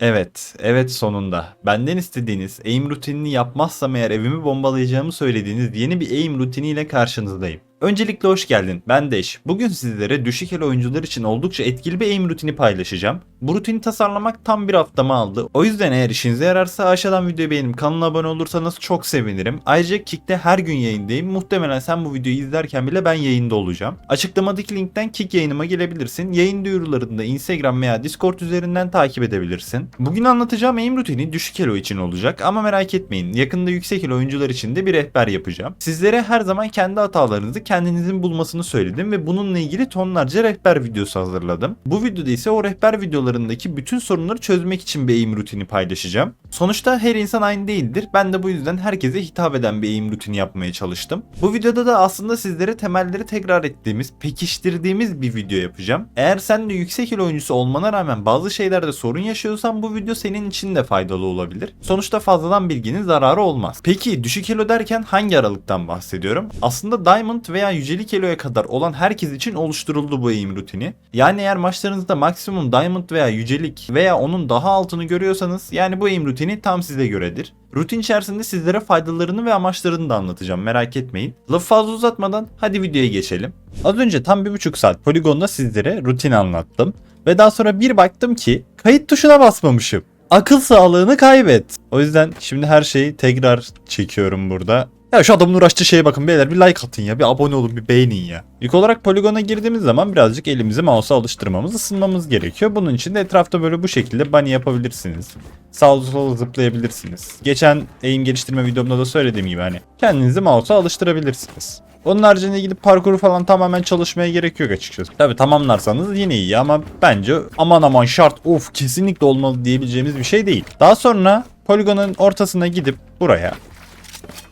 Evet, evet sonunda. Benden istediğiniz aim rutinini yapmazsam eğer evimi bombalayacağımı söylediğiniz yeni bir aim rutiniyle karşınızdayım. Öncelikle hoş geldin. Ben Deş. Bugün sizlere düşük elo oyuncular için oldukça etkili bir aim rutini paylaşacağım. Bu rutini tasarlamak tam bir haftamı aldı. O yüzden eğer işinize yararsa aşağıdan videoyu beğenip kanala abone olursanız çok sevinirim. Ayrıca Kick'te her gün yayındayım. Muhtemelen sen bu videoyu izlerken bile ben yayında olacağım. Açıklamadaki linkten Kick yayınıma gelebilirsin. Yayın duyurularını da Instagram veya Discord üzerinden takip edebilirsin. Bugün anlatacağım aim rutini düşük elo için olacak ama merak etmeyin. Yakında yüksek elo oyuncular için de bir rehber yapacağım. Sizlere her zaman kendi hatalarınızı kendinizin bulmasını söyledim ve bununla ilgili tonlarca rehber videosu hazırladım. Bu videoda ise o rehber videolarındaki bütün sorunları çözmek için bir aim rutini paylaşacağım. Sonuçta her insan aynı değildir. Ben de bu yüzden herkese hitap eden bir aim rutini yapmaya çalıştım. Bu videoda da aslında sizlere temelleri tekrar ettiğimiz, pekiştirdiğimiz bir video yapacağım. Eğer sen de yüksek el oyuncusu olmana rağmen bazı şeylerde sorun yaşıyorsan bu video senin için de faydalı olabilir. Sonuçta fazladan bilginin zararı olmaz. Peki düşük elo derken hangi aralıktan bahsediyorum? Aslında Diamond veya yücelik eloya kadar olan herkes için oluşturuldu bu aim rutini. Yani eğer maçlarınızda maksimum Diamond veya yücelik veya onun daha altını görüyorsanız yani bu aim rutini tam size göredir. Rutin içerisinde sizlere faydalarını ve amaçlarını da anlatacağım merak etmeyin. Lafı fazla uzatmadan hadi videoya geçelim. Az önce tam bir buçuk saat poligonda sizlere rutin anlattım. Ve daha sonra bir baktım ki kayıt tuşuna basmamışım. Akıl sağlığını kaybet. O yüzden şimdi her şeyi tekrar çekiyorum burada. Ya şu adamın uğraştığı şeye bakın beyler bir like atın ya bir abone olun bir beğenin ya. İlk olarak poligona girdiğimiz zaman birazcık elimizi mouse'a alıştırmamız ısınmamız gerekiyor. Bunun için de etrafta böyle bu şekilde bunny yapabilirsiniz. Sağ sola zıplayabilirsiniz. Geçen aim geliştirme videomda da söylediğim gibi hani kendinizi mouse'a alıştırabilirsiniz. Onun haricinde gidip parkuru falan tamamen çalışmaya gerek yok açıkçası. Tabi tamamlarsanız yine iyi ama bence aman aman şart of kesinlikle olmalı diyebileceğimiz bir şey değil. Daha sonra poligonun ortasına gidip buraya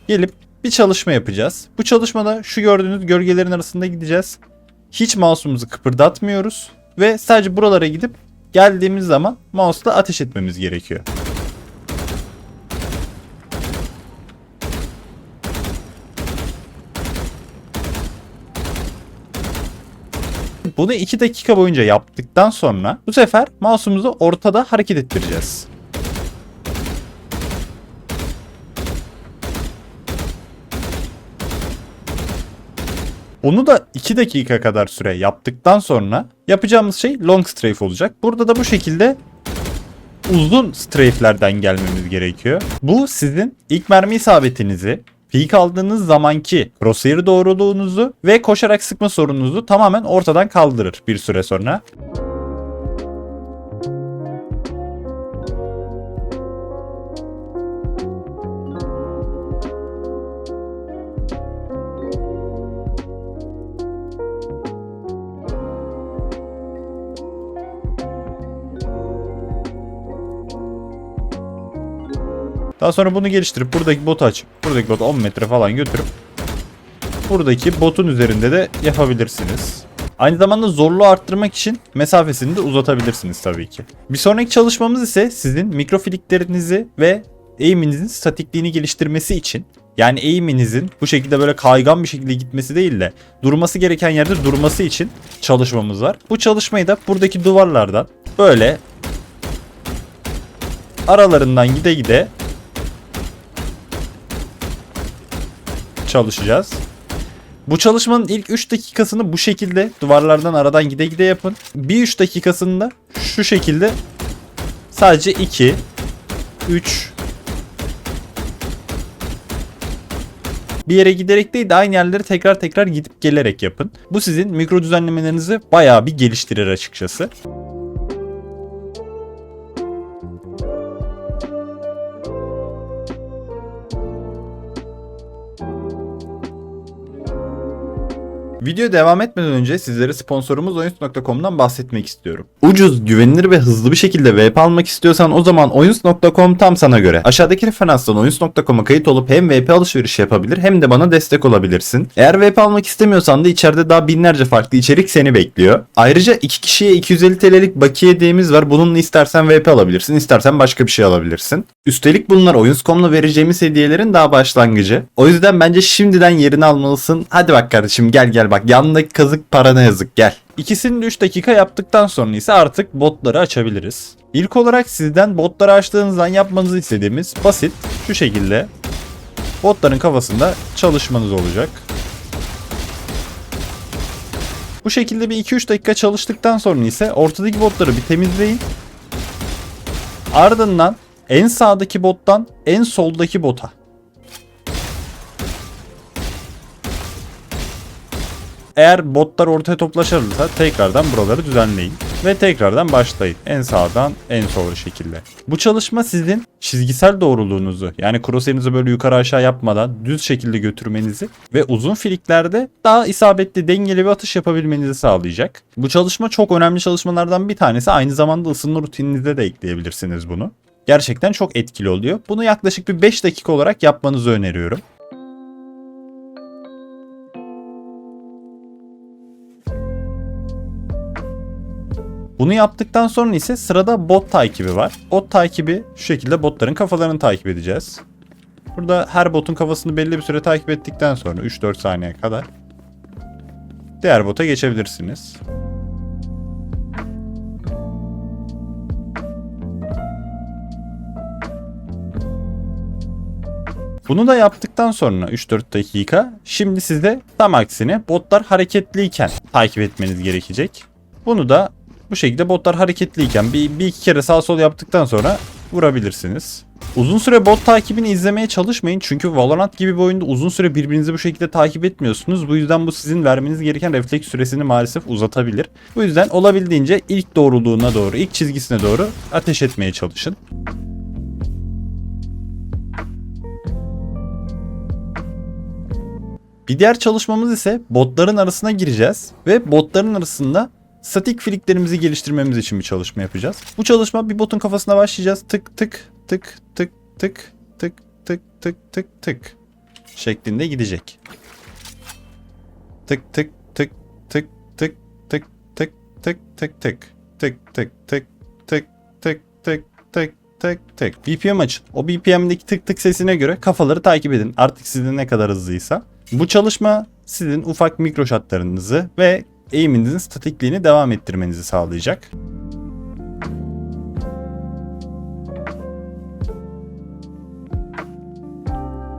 gelip bir çalışma yapacağız. Bu çalışmada şu gördüğünüz gölgelerin arasında gideceğiz. Hiç mouse'umuzu kıpırdatmıyoruz ve sadece buralara gidip geldiğimiz zaman mouse'la ateş etmemiz gerekiyor. Bunu 2 dakika boyunca yaptıktan sonra bu sefer mouse'umuzu ortada hareket ettireceğiz. Onu da 2 dakika kadar süre yaptıktan sonra yapacağımız şey long strafe olacak. Burada da bu şekilde uzun strafe'lerden gelmemiz gerekiyor. Bu sizin ilk mermi isabetinizi, peak aldığınız zamanki crosshair doğruluğunuzu ve koşarak sıkma sorununuzu tamamen ortadan kaldırır bir süre sonra. Daha sonra bunu geliştirip buradaki botu açıp buradaki botu 10 metre falan götürüp buradaki botun üzerinde de yapabilirsiniz. Aynı zamanda zorluğu arttırmak için mesafesini de uzatabilirsiniz tabii ki. Bir sonraki çalışmamız ise sizin mikrofiliklerinizi ve eğiminizin statikliğini geliştirmesi için yani eğiminizin bu şekilde böyle kaygan bir şekilde gitmesi değil de durması gereken yerde durması için çalışmamız var. Bu çalışmayı da buradaki duvarlardan böyle aralarından gide gide çalışacağız. Bu çalışmanın ilk 3 dakikasını bu şekilde duvarlardan aradan gide gide yapın. Bir 3 dakikasında şu şekilde sadece 2 3 bir yere giderek değil de aynı yerlere tekrar tekrar gidip gelerek yapın. Bu sizin mikro düzenlemelerinizi bayağı bir geliştirir açıkçası. Video devam etmeden önce sizlere sponsorumuz Oyuncu.com'dan bahsetmek istiyorum. Ucuz, güvenilir ve hızlı bir şekilde VP almak istiyorsan o zaman Oyuncu.com tam sana göre. Aşağıdaki referanstan Oyuncu.com'a kayıt olup hem VP alışverişi yapabilir hem de bana destek olabilirsin. Eğer VP almak istemiyorsan da içeride daha binlerce farklı içerik seni bekliyor. Ayrıca iki kişiye 250 TL'lik bakiye hediyemiz var. Bununla istersen VP alabilirsin, istersen başka bir şey alabilirsin. Üstelik bunlar Oyuncu.com'la vereceğimiz hediyelerin daha başlangıcı. O yüzden bence şimdiden yerini almalısın. Hadi bak kardeşim gel gel bak yanındaki kazık parana yazık gel. İkisini de 3 dakika yaptıktan sonra ise artık botları açabiliriz. İlk olarak sizden botları açtığınızdan yapmanızı istediğimiz basit şu şekilde botların kafasında çalışmanız olacak. Bu şekilde bir 2-3 dakika çalıştıktan sonra ise ortadaki botları bir temizleyin. Ardından en sağdaki bottan en soldaki bota Eğer botlar ortaya toplaşırsa tekrardan buraları düzenleyin. Ve tekrardan başlayın. En sağdan en sola şekilde. Bu çalışma sizin çizgisel doğruluğunuzu yani crosshair'inizi böyle yukarı aşağı yapmadan düz şekilde götürmenizi ve uzun filiklerde daha isabetli dengeli bir atış yapabilmenizi sağlayacak. Bu çalışma çok önemli çalışmalardan bir tanesi. Aynı zamanda ısınma rutininize de ekleyebilirsiniz bunu. Gerçekten çok etkili oluyor. Bunu yaklaşık bir 5 dakika olarak yapmanızı öneriyorum. Bunu yaptıktan sonra ise sırada bot takibi var. Bot takibi şu şekilde botların kafalarını takip edeceğiz. Burada her botun kafasını belli bir süre takip ettikten sonra 3-4 saniye kadar diğer bota geçebilirsiniz. Bunu da yaptıktan sonra 3-4 dakika şimdi sizde tam aksine botlar hareketliyken takip etmeniz gerekecek. Bunu da bu şekilde botlar hareketliyken bir, bir iki kere sağ sol yaptıktan sonra vurabilirsiniz. Uzun süre bot takibini izlemeye çalışmayın çünkü Valorant gibi bir oyunda uzun süre birbirinizi bu şekilde takip etmiyorsunuz. Bu yüzden bu sizin vermeniz gereken refleks süresini maalesef uzatabilir. Bu yüzden olabildiğince ilk doğruluğuna doğru, ilk çizgisine doğru ateş etmeye çalışın. Bir diğer çalışmamız ise botların arasına gireceğiz ve botların arasında statik filiklerimizi geliştirmemiz için bir çalışma yapacağız. Bu çalışma bir botun kafasına başlayacağız. Tık tık tık tık tık tık tık tık tık tık şeklinde gidecek. Tık tık tık tık tık tık tık tık tık tık tık tık tık tık tık tık tık tık tık BPM açın. O BPM'deki tık tık sesine göre kafaları takip edin. Artık sizin ne kadar hızlıysa. Bu çalışma sizin ufak mikro shotlarınızı ve eğiminizin statikliğini devam ettirmenizi sağlayacak.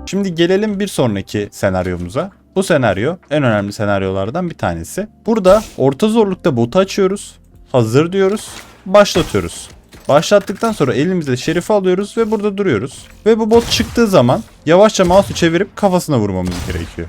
Şimdi gelelim bir sonraki senaryomuza. Bu senaryo en önemli senaryolardan bir tanesi. Burada orta zorlukta botu açıyoruz. Hazır diyoruz. Başlatıyoruz. Başlattıktan sonra elimizde şerifi alıyoruz ve burada duruyoruz. Ve bu bot çıktığı zaman yavaşça mouse'u çevirip kafasına vurmamız gerekiyor.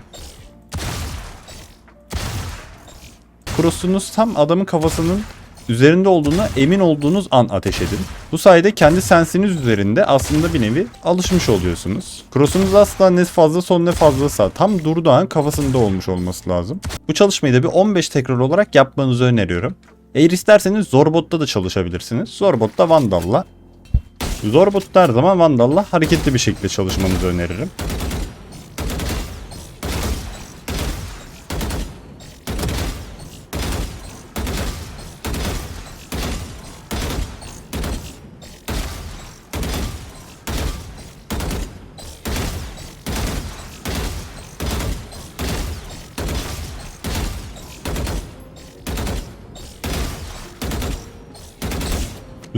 Cross'unuz tam adamın kafasının üzerinde olduğuna emin olduğunuz an ateş edin. Bu sayede kendi sensiniz üzerinde aslında bir nevi alışmış oluyorsunuz. Cross'unuz asla ne fazla son ne fazla sağ. Tam durduğu an kafasında olmuş olması lazım. Bu çalışmayı da bir 15 tekrar olarak yapmanızı öneriyorum. Eğer isterseniz Zorbot'ta da çalışabilirsiniz. Zorbot'ta Vandal'la. Zorbot'ta her zaman Vandal'la hareketli bir şekilde çalışmanızı öneririm.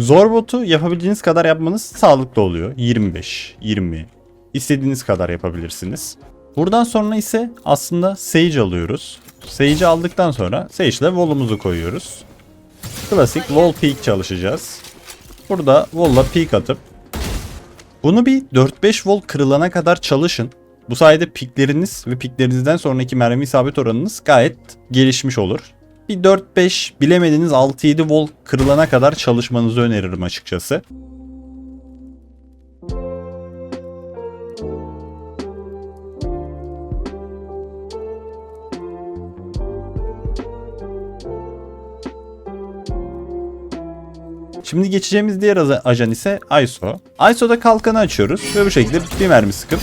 Zorbotu yapabildiğiniz kadar yapmanız sağlıklı oluyor. 25, 20. İstediğiniz kadar yapabilirsiniz. Buradan sonra ise aslında Sage alıyoruz. Sage'i aldıktan sonra Sage ile Wall'umuzu koyuyoruz. Klasik Wall Peak çalışacağız. Burada Wall'la Peak atıp bunu bir 4-5 Wall kırılana kadar çalışın. Bu sayede pikleriniz ve piklerinizden sonraki mermi isabet oranınız gayet gelişmiş olur bir 4-5 bilemediğiniz 6-7 volt kırılana kadar çalışmanızı öneririm açıkçası. Şimdi geçeceğimiz diğer ajan ise ISO. ISO'da kalkanı açıyoruz ve bu şekilde bir mermi sıkıp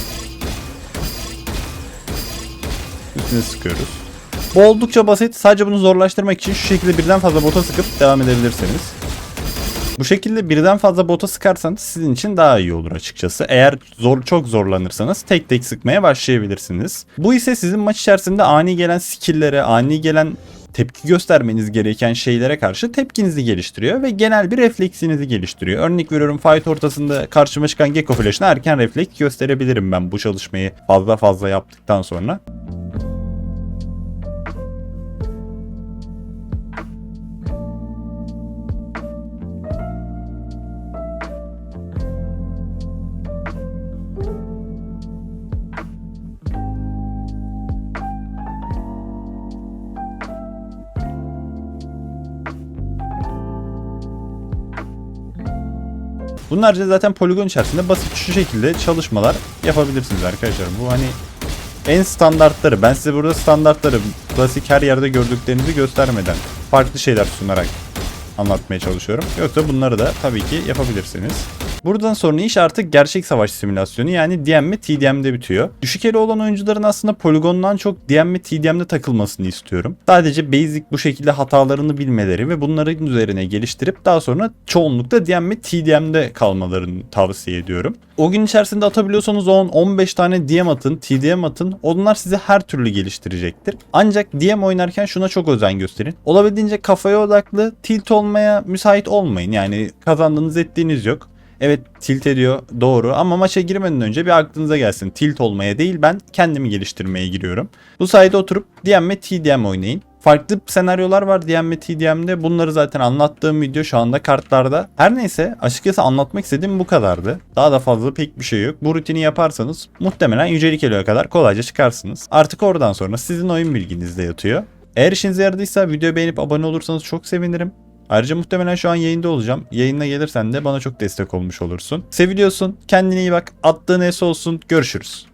üstüne sıkıyoruz. Bu oldukça basit. Sadece bunu zorlaştırmak için şu şekilde birden fazla bota sıkıp devam edebilirsiniz. Bu şekilde birden fazla bota sıkarsanız sizin için daha iyi olur açıkçası. Eğer zor çok zorlanırsanız tek tek sıkmaya başlayabilirsiniz. Bu ise sizin maç içerisinde ani gelen skill'lere, ani gelen tepki göstermeniz gereken şeylere karşı tepkinizi geliştiriyor ve genel bir refleksinizi geliştiriyor. Örnek veriyorum fight ortasında karşıma çıkan Gecko Flash'ına erken refleks gösterebilirim ben bu çalışmayı fazla fazla yaptıktan sonra. Bunlarca zaten poligon içerisinde basit şu şekilde çalışmalar yapabilirsiniz arkadaşlar. Bu hani en standartları. Ben size burada standartları klasik her yerde gördüklerinizi göstermeden farklı şeyler sunarak anlatmaya çalışıyorum. Yoksa bunları da tabii ki yapabilirsiniz. Buradan sonra iş artık gerçek savaş simülasyonu yani DM ve TDM'de bitiyor. Düşük elo olan oyuncuların aslında poligondan çok DM ve TDM'de takılmasını istiyorum. Sadece basic bu şekilde hatalarını bilmeleri ve bunların üzerine geliştirip daha sonra çoğunlukla DM ve TDM'de kalmalarını tavsiye ediyorum. O gün içerisinde atabiliyorsanız 10-15 tane DM atın, TDM atın. Onlar sizi her türlü geliştirecektir. Ancak DM oynarken şuna çok özen gösterin. Olabildiğince kafaya odaklı, tilt olmaya müsait olmayın. Yani kazandığınız ettiğiniz yok. Evet tilt ediyor doğru ama maça girmeden önce bir aklınıza gelsin. Tilt olmaya değil ben kendimi geliştirmeye giriyorum. Bu sayede oturup DM ve TDM oynayın. Farklı senaryolar var DM ve TDM'de. Bunları zaten anlattığım video şu anda kartlarda. Her neyse açıkçası anlatmak istediğim bu kadardı. Daha da fazla pek bir şey yok. Bu rutini yaparsanız muhtemelen yücelik eloya kadar kolayca çıkarsınız. Artık oradan sonra sizin oyun bilginizde yatıyor. Eğer işinize yaradıysa videoyu beğenip abone olursanız çok sevinirim. Ayrıca muhtemelen şu an yayında olacağım. Yayına gelirsen de bana çok destek olmuş olursun. Seviliyorsun. Kendine iyi bak. Attığın es olsun. Görüşürüz.